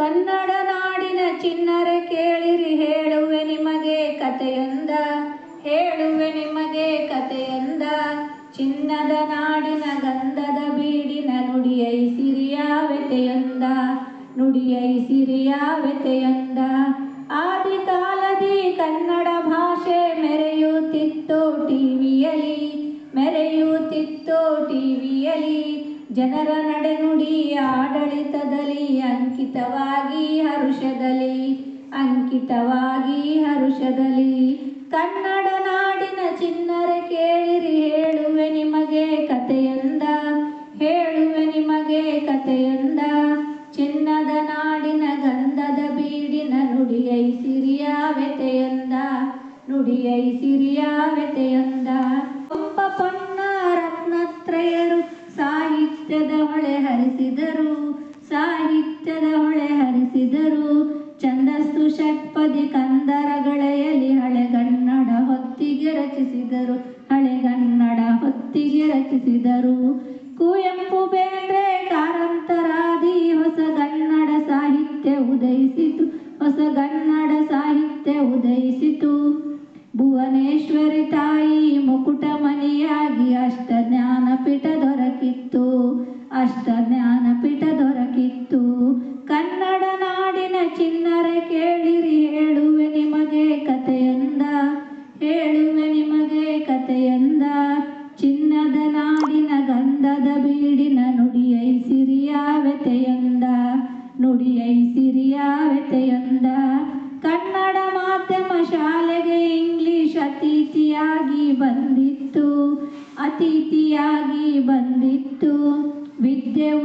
ಕನ್ನಡ ನಾಡಿನ ಚಿನ್ನರೆ ಕೇಳಿರಿ. ಜನರ ನಡೆನುಡಿ ಆಡಳಿತದಲ್ಲಿ, ಅಂಕಿತವಾಗಿ ಹರುಷದಲ್ಲಿ ಅಂಕಿತವಾಗಿ ಹರುಷದಲ್ಲಿ. ಕನ್ನಡ ನಾಡಿನ ಚಿನ್ನರೆ ಕೇಳಿರಿ, ಹೇಳುವೆ ನಿಮಗೆ ಕಥೆಯಂದ, ಹೇಳುವೆ ನಿಮಗೆ ಕಥೆಯಂದ. ಚಿನ್ನದ ನಾಡಿನ ಗಂಧದ ಬೀಡಿನ ನುಡಿಯೈ ಸಿರಿಯಾವೆತೆಯೊಂದ ನುಡಿಯೈ ಸಿರಿಯಾವೆತೆಯೊಂದ ಪಂಪ ಪೊನ್ನ ಹೊಳೆ ಹರಿಸಿದರು. ಸಾಹಿತ್ಯದ ಹೊಳೆ ಹರಿಸಿದರು. ಛಂದಸ್ಸು ಷಟ್ಪದಿ ಕಂದರಗಳೆಯಲಿ ಹಳೆಗನ್ನಡ ಹೊತ್ತಿಗೆ ರಚಿಸಿದರು. ಹಳೆಗನ್ನಡ ಹೊತ್ತಿಗೆ ರಚಿಸಿದರು. ಕುವೆಂಪು ಬೇಂದ್ರೆ ಕಾರಂತರಾದಿ ಹೊಸಗನ್ನಡ ಸಾಹಿತ್ಯ ಉದಯಿಸಿತು. ಹೊಸ ಕನ್ನಡ ಸಾಹಿತ್ಯ ಉದಯಿಸಿತು. ಭುವನೇಶ್ವರಿ ತಾಯಿ ಮುಕುಟಮನಿಯಾಗಿ ಅಷ್ಟ ಜ್ಞಾನಪೀಠ ದೊರಕಿತ್ತು ಅಷ್ಟ ಜ್ಞಾನಪೀಠ ದೊರಕಿತ್ತು. ಕನ್ನಡ ನಾಡಿನ ಚಿನ್ನರೆ ಕೇಳಿರಿ, ಹೇಳುವೆ ನಿಮಗೆ ಕಥೆಯಂದ ಹೇಳುವೆ ನಿಮಗೆ ಕಥೆಯಂದ ಚಿನ್ನದ ನಾಡಿನ ಗಂಧದ ಬೀಡಿನ ನುಡಿಯೈ ಸಿರಿಯಾವೆತೆಯಂದ ನುಡಿಯೈ ಸಿರಿಯಾವೆತೆಯೊಂದ ಕನ್ನಡ ಮಾಧ್ಯಮ ಶಾಲೆಗೆ ಇಂಗ್ಲಿಷ್ ಅತಿಥಿಯಾಗಿ ಬಂದಿತ್ತು. ಅತಿಥಿಯಾಗಿ ಬಂದಿತ್ತು.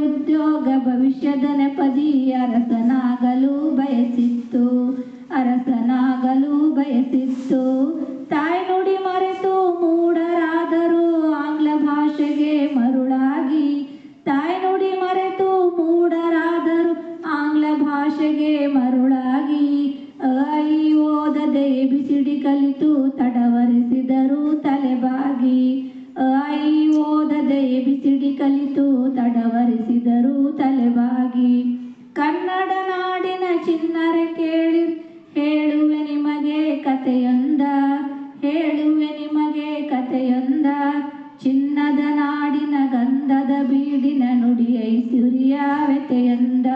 ಉದ್ಯೋಗ ಭವಿಷ್ಯದ ನೆಪದಿ ಅರಸನಾಗಲು ಬಯಸಿತ್ತು. ಅರಸನಾಗಲು ಬಯಸಿತ್ತು. ತಾಯ್ನುಡಿ ಮರೆತು ಮೂಢರಾದರು ಆಂಗ್ಲ ಭಾಷೆಗೆ ಮರುಳಾಗಿ. ತಾಯ್ನುಡಿ ಮರೆತು ಮೂಢರಾದರು ಆಂಗ್ಲ ಭಾಷೆಗೆ ಮರುಳಾಗಿ. ಐ ಓದದೆ ಎಬಿಸಿಡಿ ಕಲಿತು ಗಂಧದ ಬೀಡಿನ ನುಡಿಯೈ ಸಿರಿಯಾವೆತೆಯಂದ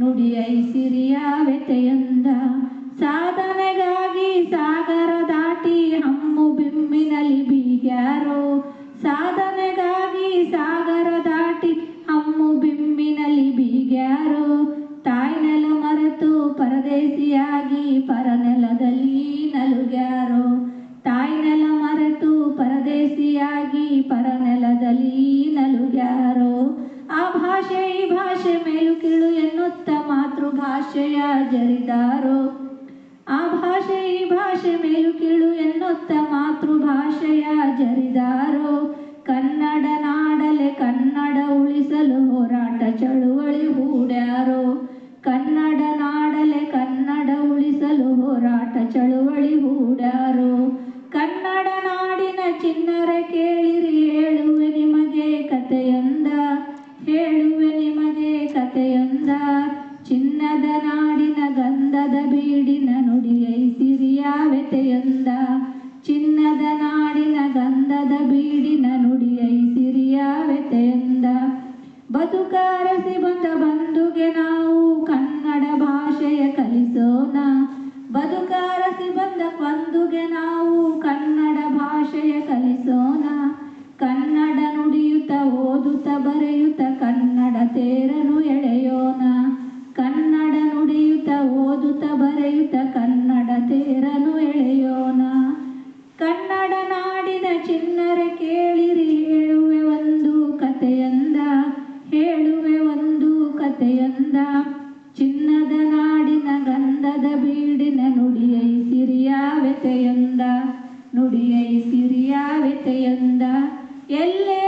ನುಡಿಯೈ ಸಿರಿಯಾವೆತೆಯಂದ ಸಾಧನೆಗಾಗಿ ಸಾಗರ ದಾಟಿ ಹಮ್ಮು ಬಿಮ್ಮಿನಲಿ ಬೀಗ್ಯಾರೋ? ಸಾಧನೆಗಾಗಿ ಸಾಗರ ದಾಟಿ ಹಮ್ಮು ಬಿಮ್ಮಿನಲಿ ಬೀಗ್ಯಾರೋ? ತಾಯ್ನೆಲ ಮರೆತು ಪರದೇಸಿಯಾಗಿ ಪರನೆಲದಲ್ಲಿ ನಲುಗ್ಯಾರೋ? ತಾಯ್ನೆಲ ಮರೆತು ಪರದೇಸಿಯಾಗಿ ಪರನೆಲದಲ್ಲಿ ಭಾಷೆ ಮೇಲು ಕೀಳು ಎನ್ನುತ್ತ ಮಾತೃಭಾಷೆಯ ಜರಿದಾರೋ. ಕನ್ನಡ ನಾಡಲೆ ಕನ್ನಡ ಉಳಿಸಲು ಹೋರಾಟ ಚಳುವಳಿ ಹೂಡ್ಯಾರೋ. ಕನ್ನಡ ನಾಡಲೆ ಕನ್ನಡ ಉಳಿಸಲು ಹೋರಾಟ ಚಳುವಳಿ ಹೂಡ್ಯಾರೋ. ಕನ್ನಡ ನಾಡಿನ ಚಿನ್ನರ ಕೇಳಿರಿ ಹೇಳುವೆ ನಿಮಗೆ ಕಥೆಯೊಂದ. ಹೇಳುವೆ ನಿಮಗೆ ಕಥೆಯೊಂದ. ಚಿನ್ನದ ನಾಡಿನ ಗಂಧದ ಬೀಡಿನ ನುಡಿಯೈ ಸಿರಿಯಾವೆತೆಯೊಂದ ಚಿನ್ನದ ನಾಡಿನ ಗಂಧದ ಬೀಡಿನ ನುಡಿಯೈ ಸಿರಿಯಾವೆತೆಯೊಂದ ಬದುಕಾರಸಿ ಬಂದ ಬಂಧುಗೆ ನಾವು ಕನ್ನಡ ಭಾಷೆಯ ಕಲಿಸೋಣ. ಬದುಕಾರಸಿ ಬಂದ ಬಂಧುಗೆ ನಾವು ಕನ್ನಡ ಭಾಷೆಯ ಕಲಿಸೋಣ. ಕನ್ನಡ ನುಡಿಯುತ್ತ ಓದುತ್ತ ಬರೆಯುತ್ತ ಕನ್ನಡ ತೇರನು ಎಳೆಯೋಣ. ಕನ್ನಡ ನುಡಿಯುತ್ತ ಓದುತ್ತ ಬರೆಯುತ್ತ ಕಥೆಯಂದ ಚಿನ್ನದ ನಾಡಿನ ಗಂಧದ ಬೀಡಿನ ನುಡಿಯೈ ಸಿರಿಯಾವೆತೆಯೊಂದ ನುಡಿಯೈ ಸಿರಿಯಾವೆತೆಯಂದ ಎಲ್ಲೇ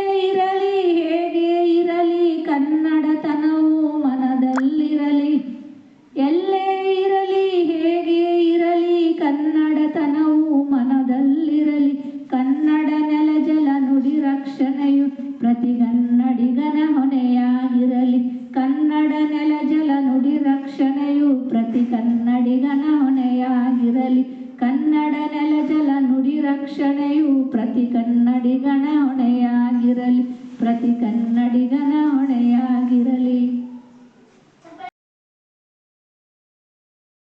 ಪ್ರತಿ ಕನ್ನಡಿಗನ ಹೊಣೆಯಾಗಿರಲಿ ಕನ್ನಡ ನೆಲ ಜಲ ನುಡಿ ರಕ್ಷಣೆಯು ಪ್ರತಿ ಕನ್ನಡಿಗನ